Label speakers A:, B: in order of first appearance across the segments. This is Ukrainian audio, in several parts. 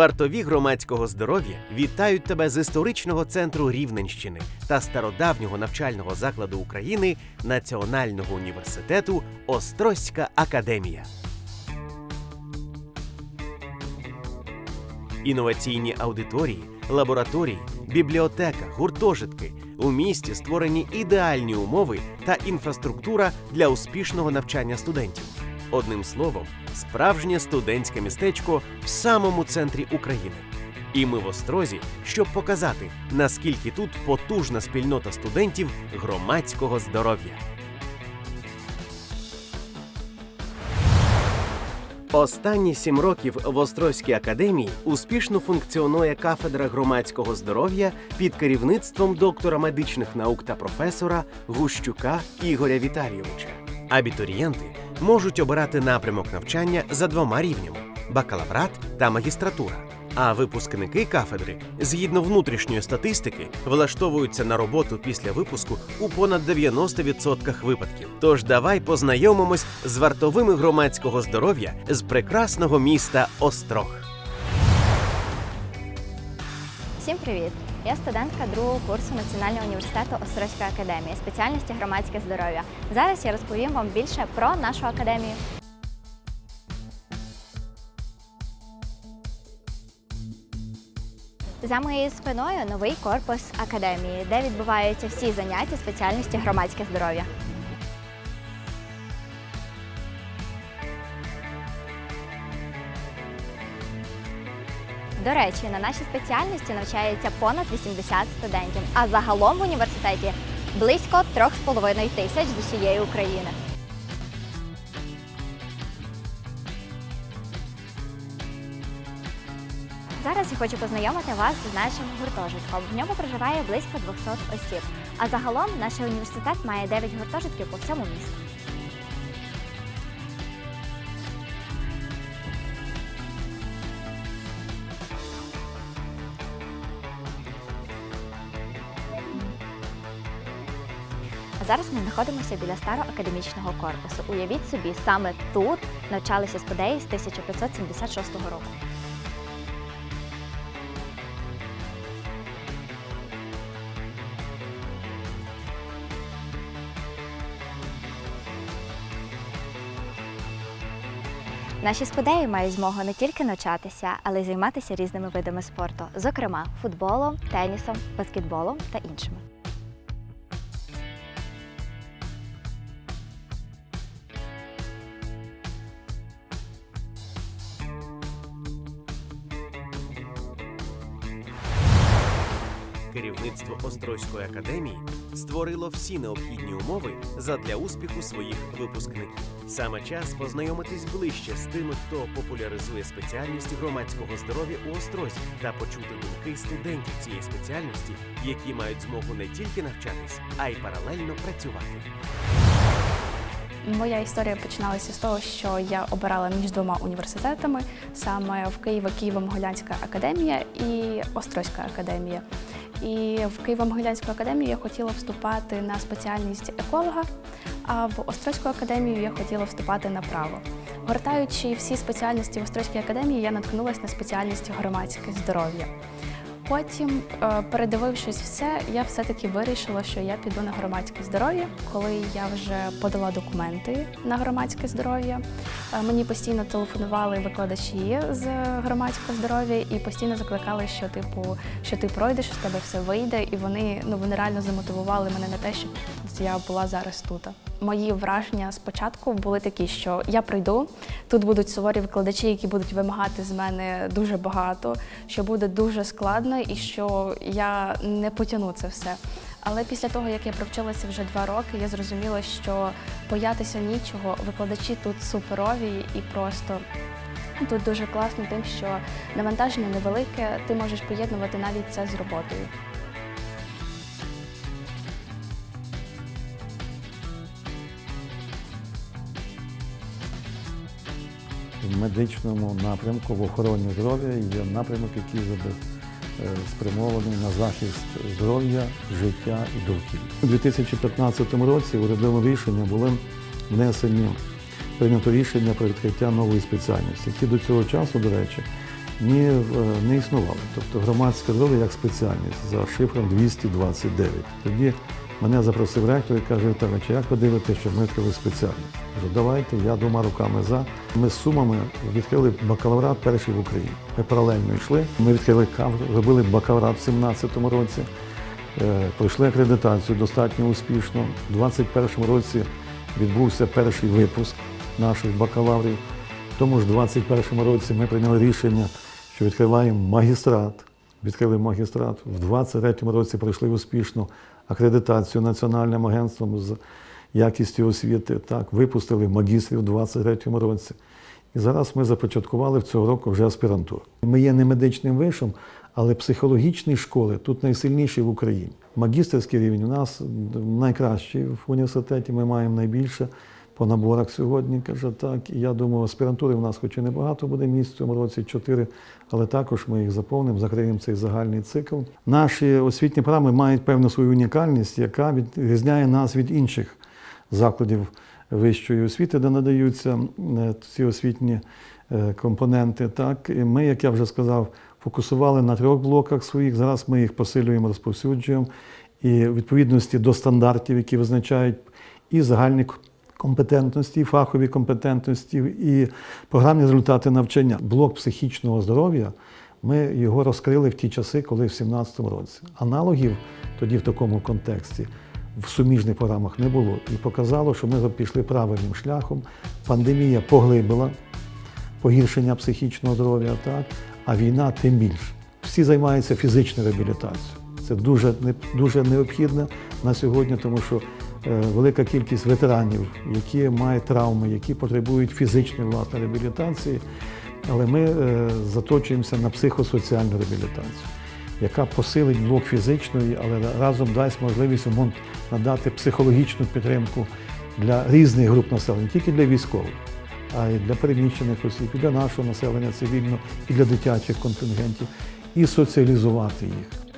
A: Вартові громадського здоров'я вітають тебе з історичного центру Рівненщини та стародавнього навчального закладу України Національного університету Острозька академія. Інноваційні аудиторії, лабораторії, бібліотека, гуртожитки у місті створені ідеальні умови та інфраструктура для успішного навчання студентів. Одним словом, справжнє студентське містечко в самому центрі України. І ми в Острозі, щоб показати, наскільки тут потужна спільнота студентів громадського здоров'я. Останні сім років в Острозькій академії успішно функціонує кафедра громадського здоров'я під керівництвом доктора медичних наук та професора Гущука Ігоря Віталійовича. Абітурієнти можуть обирати напрямок навчання за двома рівнями бакалаврат та магістратура. А випускники кафедри, згідно внутрішньої статистики, влаштовуються на роботу після випуску у понад 90% випадків. Тож давай познайомимось з вартовими громадського здоров'я з прекрасного міста Острог.
B: Всім привіт! Я студентка другого курсу Національного університету Острозької академії спеціальності громадське здоров'я. Зараз я розповім вам більше про нашу академію. За моєю спиною новий корпус академії, де відбуваються всі заняття спеціальності громадське здоров'я. До речі, на нашій спеціальності навчається понад 80 студентів, а загалом в університеті близько 3,5 тисяч з усієї України. Зараз я хочу познайомити вас з нашим гуртожитком. В ньому проживає близько 200 осіб. А загалом наш університет має 9 гуртожитків по всьому місту. Зараз ми знаходимося біля старого академічного корпусу. Уявіть собі, саме тут навчалися сподеї з 1576 року. Наші сподеї мають змогу не тільки навчатися, але й займатися різними видами спорту, зокрема футболом, тенісом, баскетболом та іншими.
A: Керівництво Острозької академії створило всі необхідні умови задля успіху своїх випускників. Саме час познайомитись ближче з тими, хто популяризує спеціальність громадського здоров'я у Острозі та почути думки студентів цієї спеціальності, які мають змогу не тільки навчатись, а й паралельно працювати.
C: Моя історія починалася з того, що я обирала між двома університетами саме в Києво Києво-Могилянська академія і Острозька академія. І в Києво-Могилянську академію я хотіла вступати на спеціальність еколога, а в Острозьку академію я хотіла вступати на право. Гортаючи всі спеціальності в Острозькій академії, я наткнулася на спеціальність громадське здоров'я. Потім, е, передивившись все, я все-таки вирішила, що я піду на громадське здоров'я. Коли я вже подала документи на громадське здоров'я, е, мені постійно телефонували викладачі з громадського здоров'я і постійно закликали, що типу, що ти пройдеш, в тебе все вийде, і вони ну вони реально замотивували мене на те, щоб я була зараз тут. Мої враження спочатку були такі, що я прийду, тут будуть суворі викладачі, які будуть вимагати з мене дуже багато, що буде дуже складно і що я не потягну це все. Але після того, як я провчилася вже два роки, я зрозуміла, що боятися нічого, викладачі тут суперові і просто тут дуже класно тим, що навантаження невелике, ти можеш поєднувати навіть це з роботою.
D: Медичному напрямку, в охороні здоров'я є напрямок, який е, спрямований на захист здоров'я, життя і довкілля. У 2015 році урядовим рішенням були внесені прийнято рішення про відкриття нової спеціальності, які до цього часу, до речі, ні, е, не існували. Тобто громадське здоров'я як спеціальність за шифром 229. Тоді мене запросив ректор і каже, Віталій, чи як ви дивитеся, що ми відкрили спеціальність? Кажу, давайте, я двома руками за. Ми з сумами відкрили бакалаврат перший в Україні. Ми паралельно йшли. Ми відкрили кафедру, робили бакалаврат в 2017 році. Е, Пройшли акредитацію достатньо успішно. У 2021 році відбувся перший випуск наших бакалаврів. Тому ж 2021 році ми прийняли рішення, що відкриваємо магістрат. Відкрили магістрат. В 2023 році пройшли успішно акредитацію Національним агентством з якістю освіти. Так, випустили магістрів у 2023 році. І зараз ми започаткували в цього року вже аспірантуру. Ми є не медичним вишем, але психологічні школи тут найсильніші в Україні. Магістерський рівень у нас найкращий в університеті. Ми маємо найбільше по наборах сьогодні. Каже так. І я думаю, аспірантури в нас хоч і небагато буде місць в цьому році, чотири, але також ми їх заповнимо, закриємо цей загальний цикл. Наші освітні програми мають певну свою унікальність, яка відрізняє нас від інших закладів вищої освіти, де надаються е, ці освітні е, компоненти. Так, і ми, як я вже сказав, фокусували на трьох блоках своїх. Зараз ми їх посилюємо, розповсюджуємо і відповідності до стандартів, які визначають і загальні к- компетентності, фахові компетентності, і програмні результати навчання. Блок психічного здоров'я. Ми його розкрили в ті часи, коли в 2017 році. Аналогів тоді в такому контексті в суміжних програмах не було. І показало, що ми пішли правильним шляхом. Пандемія поглибила погіршення психічного здоров'я, так, а війна тим більше. Всі займаються фізичною реабілітацією. Це дуже, дуже необхідно на сьогодні, тому що велика кількість ветеранів, які мають травми, які потребують фізичної власної реабілітації. Але ми е, заточуємося на психосоціальну реабілітацію, яка посилить блок фізичної, але разом дасть можливість надати психологічну підтримку для різних груп населення, не тільки для військових, а й для переміщених осіб, і для нашого населення цивільного, і для дитячих контингентів, і соціалізувати їх.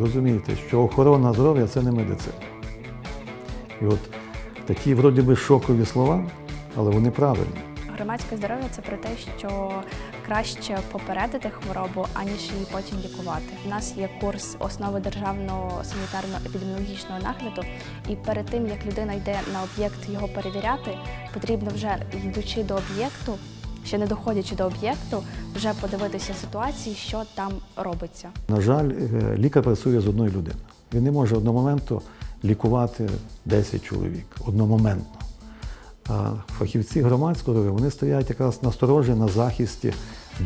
D: Розумієте, що охорона здоров'я це не медицина. І от такі вроді би шокові слова, але вони правильні.
C: Громадське здоров'я це про те, що краще попередити хворобу, аніж її потім лікувати. У нас є курс основи державного санітарно-епідеміологічного нагляду, і перед тим як людина йде на об'єкт його перевіряти, потрібно вже йдучи до об'єкту, ще не доходячи до об'єкту, вже подивитися ситуації, що там робиться.
D: На жаль, е, лікар працює з одною людиною. Він не може одномоментно лікувати 10 чоловік одномоментно. А фахівці громадського вони стоять якраз насторожі на захисті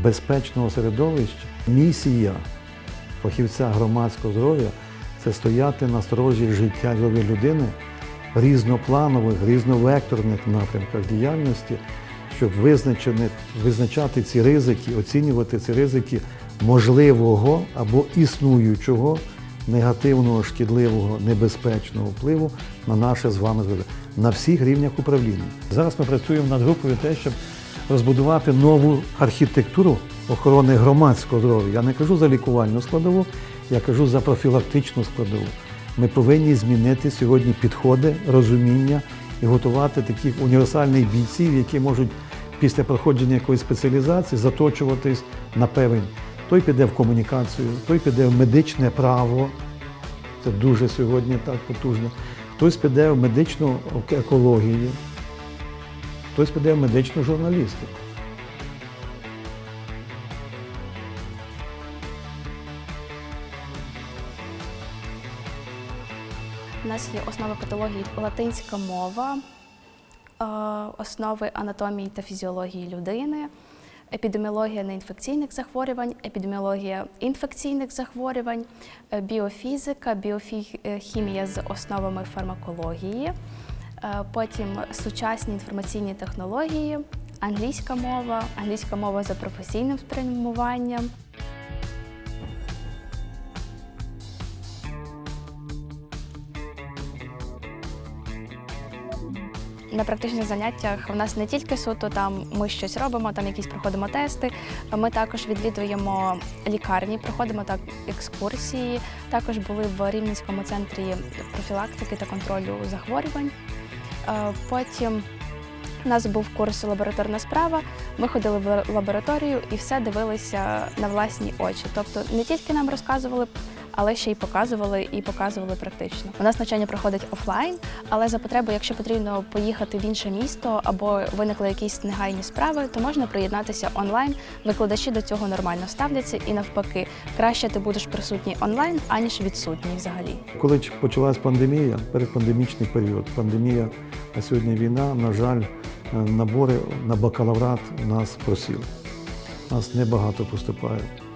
D: безпечного середовища. Місія фахівця громадського здоров'я це стояти на сторожі життя здоров'я людини різнопланових, різновекторних напрямках діяльності, щоб визначати ці ризики, оцінювати ці ризики можливого або існуючого негативного, шкідливого, небезпечного впливу на наше з вами здоров'я на всіх рівнях управління. Зараз ми працюємо над групою те, щоб розбудувати нову архітектуру охорони громадського здоров'я. Я не кажу за лікувальну складову, я кажу за профілактичну складову. Ми повинні змінити сьогодні підходи, розуміння і готувати таких універсальних бійців, які можуть після проходження якоїсь спеціалізації заточуватись на певень. Той піде в комунікацію, той піде в медичне право. Це дуже сьогодні так потужно. Хтось піде в медичну екологію, хтось піде в медичну журналістику.
C: У нас є основи патології латинська мова, основи анатомії та фізіології людини, епідеміологія неінфекційних захворювань, епідеміологія інфекційних захворювань, е, біофізика, біохімія з основами фармакології, е, потім сучасні інформаційні технології, англійська мова, англійська мова за професійним спрямуванням. На практичних заняттях в нас не тільки суто там ми щось робимо, там якісь проходимо тести. Ми також відвідуємо лікарні, проходимо так екскурсії. Також були в Рівненському центрі профілактики та контролю захворювань. Е, Потім у нас був курс лабораторна справа. Ми ходили в лабораторію і все дивилися на власні очі. Тобто не тільки нам розказували, але ще й показували і показували практично. У нас навчання проходить офлайн, але за потреби, якщо потрібно поїхати в інше місто або виникли якісь негайні справи, то можна приєднатися онлайн. Викладачі до цього нормально ставляться, і навпаки, краще ти будеш присутній онлайн, аніж відсутній взагалі.
D: Коли почалась пандемія, передпандемічний період, пандемія, а сьогодні війна, на жаль, е, набори на бакалаврат у нас просіли. Нас небагато поступає е,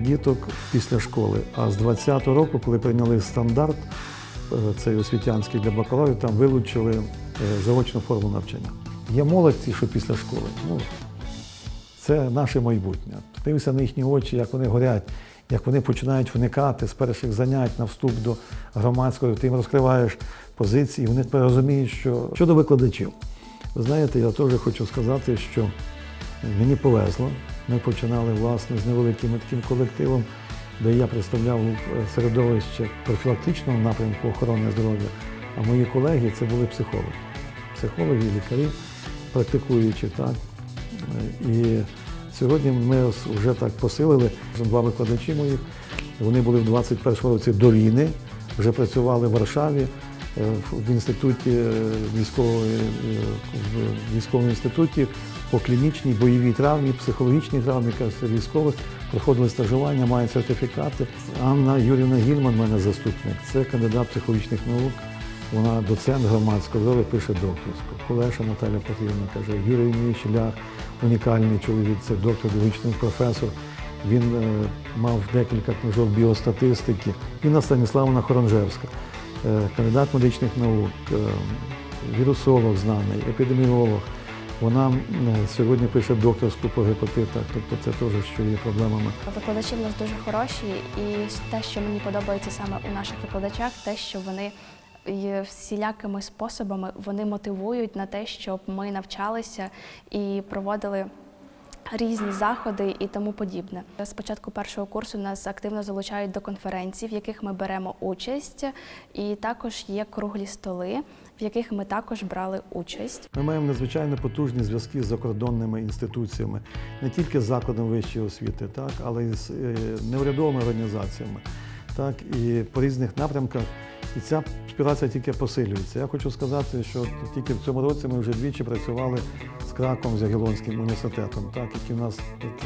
D: діток після школи. А з 20-го року, коли прийняли стандарт, е, цей освітянський для бакалаврів, там вилучили е, заочну форму навчання. Є молодці, що після школи. Ну, це наше майбутнє. Дивися на їхні очі, як вони горять, як вони починають вникати з перших занять на вступ до громадського, ти їм розкриваєш позиції, вони розуміють, що щодо викладачів. Ви знаєте, я теж хочу сказати, що мені повезло. Ми починали власне з невеликим таким колективом, де я представляв е, середовище профілактичного напрямку охорони здоров'я. А мої колеги це були психологи. Психологи, лікарі, практикуючі, так. Е, І сьогодні ми вже так посилили два викладачі моїх. Вони були в 21 році до війни, вже працювали в Варшаві в- в інституті е, військової е, в військовому інституті по клінічній бойовій травмі, психологічній травмі військових проходили стажування, мають сертифікати. Анна Юрівна Гільман, мене заступник, це кандидат психологічних наук. Вона доцент громадського здоров'я пише докторську. Колеша Наталя Петрівна каже, Юрій Ілліч Лях, унікальний чоловік, це доктор біологічний професор. Він е, мав декілька книжок біостатистики. Інна Станіславовна Хоронжевська, е, кандидат медичних наук, е, вірусолог знаний, епідеміолог. Вона е, сьогодні пише докторську по гепатитах, тобто це теж що є проблемами.
C: Викладачі в нас дуже хороші, і те, що мені подобається саме у наших викладачах, те, що вони всілякими способами вони мотивують на те, щоб ми навчалися і проводили. Різні заходи і тому подібне. З початку першого курсу нас активно залучають до конференцій, в яких ми беремо участь, і також є круглі столи, в яких ми також брали участь.
D: Ми маємо надзвичайно потужні зв'язки з закордонними інституціями, не тільки з закладом вищої освіти, так, але й з е, неурядовими організаціями, так, і по різних напрямках. І ця співпраця тільки посилюється. Я хочу сказати, що тільки в цьому році ми вже двічі працювали з Краком, з Ягелонським університетом, так, які в нас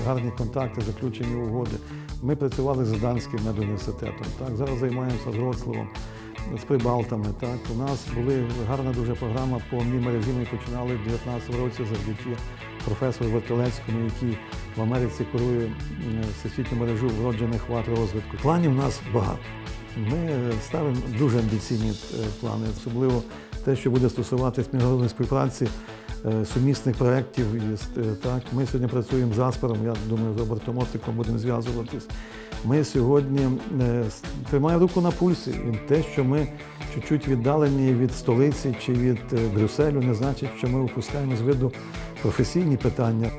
D: гарні контакти, заключені угоди. Ми працювали з Данським медуніверситетом, так, зараз займаємося з Вроцлавом з Прибалтами. Так. У нас були гарна дуже програма по мережі. Ми починали в 2019 році завдяки професору Вертилецькому, який в Америці курує всесвітню мережу вроджених вад розвитку. Планів у нас багато. Ми ставимо дуже амбіційні е, плани, особливо те, що буде стосуватись міжнародної співпраці, е, сумісних проєктів. е, Так, ми сьогодні працюємо з Аспором, я думаю, з Робертом Оттиком будемо зв'язуватись. Ми сьогодні тримаємо руку на пульсі. І те, що ми чуть-чуть віддалені від столиці чи від Брюсселю, не значить, що ми опускаємо з виду професійні питання.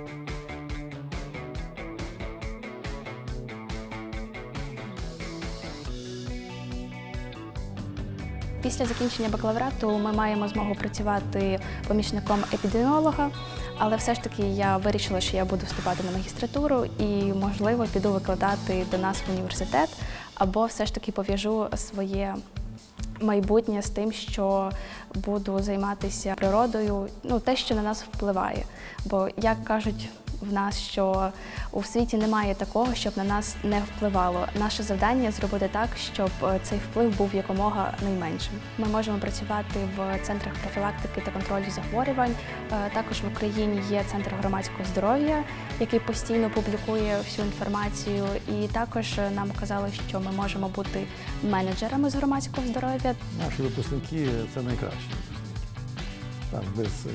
C: Після закінчення бакалаврату ми маємо змогу працювати помічником епідеміолога, але все ж таки я вирішила, що я буду вступати на магістратуру і, можливо, піду викладати до нас в університет, або все ж таки пов'яжу своє майбутнє з тим, що буду займатися природою, ну те, що на нас впливає. Бо як кажуть в нас, що у світі немає такого, щоб на нас не впливало. Наше завдання зробити так, щоб е, цей вплив був якомога найменшим. Ми можемо працювати в центрах профілактики та контролю захворювань. Е, Також в Україні є центр громадського здоров'я, який постійно публікує всю інформацію. І також е, нам казали, що ми можемо бути менеджерами з громадського здоров'я.
D: Наші випускники це найкращі випускники. Так, без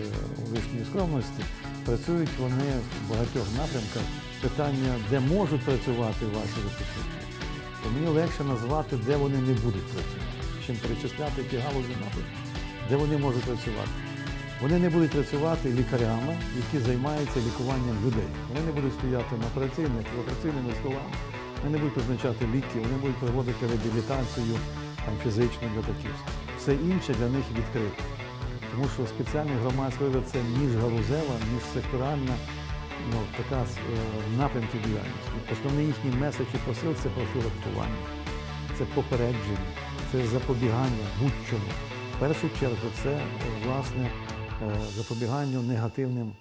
D: лишньої скромності. Працюють вони в багатьох напрямках. Питання, де можуть працювати ваші випускники, то мені легше назвати, де вони не будуть працювати, чим перечисляти які галузі напрямки, де вони можуть працювати. Вони не будуть працювати лікарями, які займаються лікуванням людей. Вони не будуть стояти на операційних, операційними столами, вони не будуть призначати ліки, вони будуть проводити реабілітацію фізичну для таких. Все інше для них відкрито. Тому що спеціальний громадський вибір це міжгалузева, міжсекторальна ну, така е, напрямки діяльності. Основний їхній меседж і посил це профілактування, це попередження, це запобігання будь-чому. В першу чергу це е, власне е, запобіганню негативним,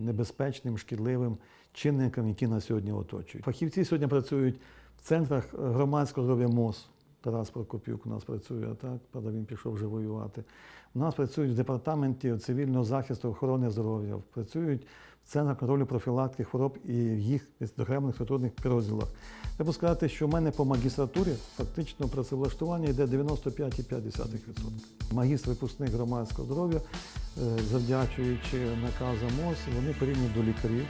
D: небезпечним, шкідливим чинникам, які нас сьогодні оточують. Фахівці сьогодні працюють в центрах громадського здоров'я МОЗ. Тарас Прокопюк у нас працює, так? Правда, він пішов вже воювати. У нас працюють в департаменті цивільного захисту охорони здоров'я, працюють в центрах контролю профілактики хвороб і в їх окремих структурних підрозділах. Треба сказати, що в мене по магістратурі фактично працевлаштування йде 95,5%. Магістр випускник громадського здоров'я, е, завдячуючи наказам МОЗ, вони порівняні до лікарів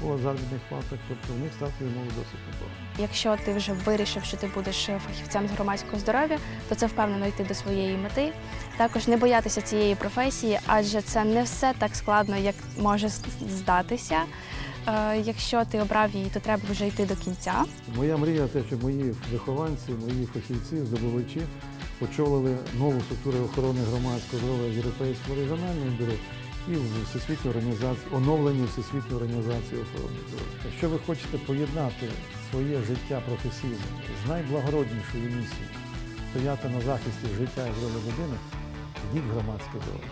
D: по заробітних платах, тобто в них стартові умови досить непогані.
C: Якщо ти вже вирішив, що ти будеш фахівцем з громадського здоров'я, то це впевнено йти до своєї мети. Також не боятися цієї професії, адже це не все так складно, як може здатися. Е, Якщо ти обрав її, то треба вже йти до кінця.
D: Моя мрія те, щоб мої вихованці, мої фахівці, здобувачі очолили нову структуру охорони громадського здоров'я в Європейському регіональному бюро і в Всесвітню організацію, оновленню Всесвітньої організації охорони здоров'я. Якщо ви хочете поєднати своє життя професійне з найблагороднішою місією, стояти на захисті життя і здоров'я людини, йдіть в громадське здоров'я.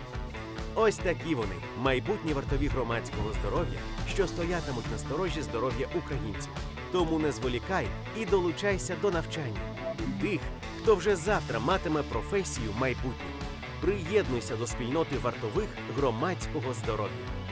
A: Ось такі вони майбутні вартові громадського здоров'я, що стоятимуть на сторожі здоров'я українців. Тому не зволікай і долучайся до навчання тих, хто вже завтра матиме професію майбутнього. Приєднуйся до спільноти вартових громадського здоров'я.